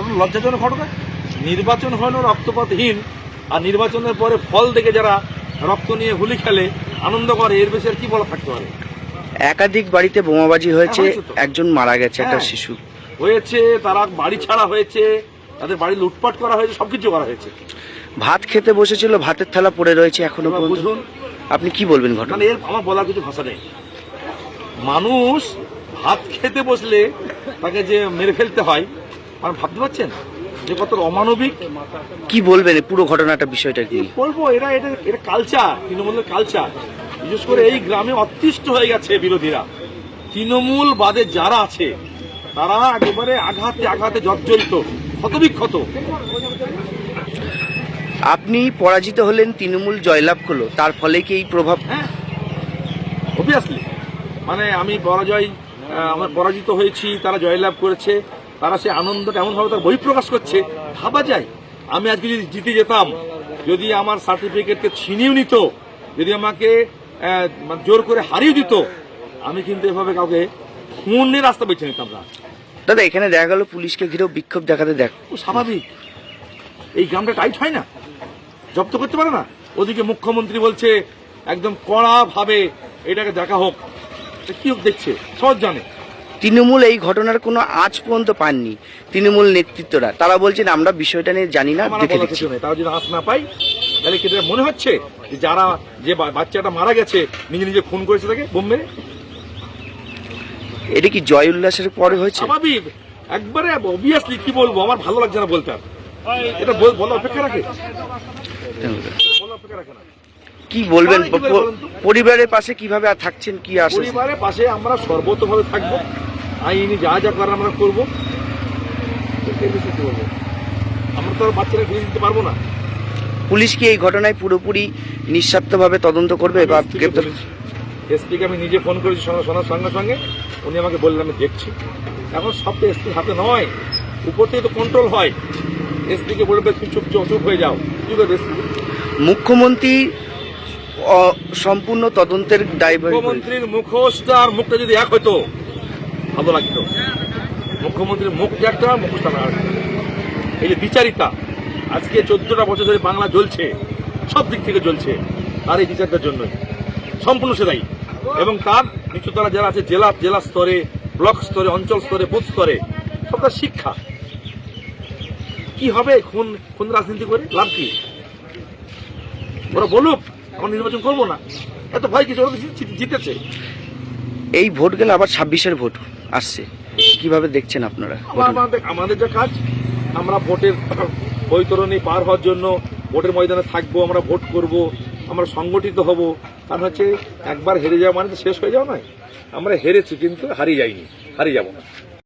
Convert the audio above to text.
ঘটনা লজ্জাজনক ঘটনা। নির্বাচন হলো রক্তপাতহীন আর নির্বাচনের পরে ফল দেখে যারা রক্ত নিয়ে হোলি খেলে আনন্দ করে এর বেশি আর কি বলা থাকতে পারে? একাধিক বাড়িতে বোমাবাজি হয়েছে একজন মারা গেছে একটা হ্যাঁ। শিশু। হয়েছে তারা বাড়ি ছাড়া হয়েছে তাদের বাড়ি লুটপাট করা হয়েছে সবকিছু করা হয়েছে। ভাত খেতে বসেছিল ভাতের থালা পড়ে রয়েছে এখনও বুঝুন আপনি কি বলবেন ঘটনা? মানে এর আমার বলার কিছু ভাষা নেই। মানুষ ভাত খেতে বসলে তাকে যে মেরে ফেলতে হয় মানে ভাবতে পারছেন? যে কত অমানবিক? কি বলবেন পুরো ঘটনাটা বিষয়টা কি? বলব এরা এটা এটা কালচার তৃণমূলের কালচার বিশেষ করে এই গ্রামে অতিষ্ঠ হয়ে গেছে বিরোধীরা। তৃণমূল বাদে যারা আছে তারা একেবারে আঘাতে আঘাতে জর্জরিত ক্ষতবিক্ষত। আপনি পরাজিত হলেন তৃণমূল জয়লাভ করল তার ফলে কি এই প্রভাব? হ্যাঁ অবভিয়াসলি মানে আমি পরাজয় আমার পরাজিত হয়েছি তারা জয়লাভ করেছে। তারা সে আনন্দটা এমনভাবে তার বহিঃপ্রকাশ করছে ভাবা যায়। আমি আজকে যদি জিতে যেতাম যদি আমার সার্টিফিকেটকে ছিনিয়েও নিত যদি আমাকে জোর করে হারিয়ে দিত আমি কিন্তু এভাবে কাউকে খুনের রাস্তা বেছে নিতাম না। দাদা এখানে দেখা গেল পুলিশকে ঘিরেও বিক্ষোভ দেখাতে দেখ। ও স্বাভাবিক। এই গ্রামটা টাইট হয় না? জব্দ করতে পারে না? ওদিকে মুখ্যমন্ত্রী বলছে একদম কড়া ভাবে এটাকে দেখা হোক। তা কি হোক দেখছে সহজ জানে। তৃণমূল এই ঘটনার কোনো আজ পর্যন্ত পাননি তৃণমূল নেতৃত্বরা। তারা বলছেন আমরা বিষয়টা নিয়ে জানি না দেখে দিচ্ছি। কিছু তারা যদি হাত না পাই তাহলে কি মনে হচ্ছে যে যারা যে বাচ্চাটা মারা গেছে নিজে নিজে খুন করেছে তাকে বোম মেরে? এটা কি জয় উল্লাসের পরে হয়েছে? স্বাভাবিক। একবারে অবভিয়াসলি কি বলব? আমার ভালো লাগছে না বলতে এটা বল- বলার অপেক্ষা রাখে? বলার অপেক্ষা রাখে না। কি বলবেন? পরিবারের পাশে কীভাবে আর থাকছেন? কি আসে পরিবারের পাশে আমরা সর্বতভাবে থাকব। আইনি যা যা করার আমরা করব বলব? আমরা তো আর বাচ্চারা ফিরে দিতে পারব না। পুলিশ কি এই ঘটনায় পুরোপুরি নিঃস্বার্থভাবে তদন্ত করবে বা গ্রেপ্তার? এসপিকে আমি নিজে ফোন করেছি শোনা- শোনার সঙ্গে সঙ্গে। উনি আমাকে বললেন আমি দেখছি। এখন সব তো এসপির হাতে নয়। উপর থেকে তো কন্ট্রোল হয়। এসপিকে বলবে তুমি চুপ চুপ হয়ে যাও। কি করবে মুখ্যমন্ত্রী সম্পূর্ণ তদন্তের দায়ভার মুখ্যমন্ত্রীর মুখোশটা আর মুখটা যদি এক হতো ভালো লাগতো। মুখ্যমন্ত্রীর মুখটা একটা মুখোশটা আর এই যে বিচারিতা আজকে চোদ্দটা বছর ধরে বাংলা জ্বলছে, সব দিক থেকে জ্বলছে, তার এই বিচারটার জন্যই। সম্পূর্ণ সে দায়ী। এবং তার নিচুতলা যারা আছে, জেলা জেলা স্তরে, ব্লক স্তরে, অঞ্চল স্তরে, বুথ স্তরে সব তার শিক্ষা। কি হবে খুন খুন রাজনীতি করে? লাভ কি? ওরা বলুক, আমরা নির্বাচন করব না। এত ভয় কিছু জিতেছে। এই ভোট গেলে আবার ছাব্বিশের ভোট আসছে। কীভাবে দেখছেন আপনারা? আমাদের যে কাজ, আমরা ভোটের বৈতরণী পার হওয়ার জন্য ভোটের ময়দানে থাকব, আমরা ভোট করব, আমরা সংগঠিত হব। কারণ হচ্ছে একবার হেরে যাওয়া মানে শেষ হয়ে যাওয়া নয়। আমরা হেরেছি কিন্তু হারিয়ে যাইনি, হারিয়ে যাব না।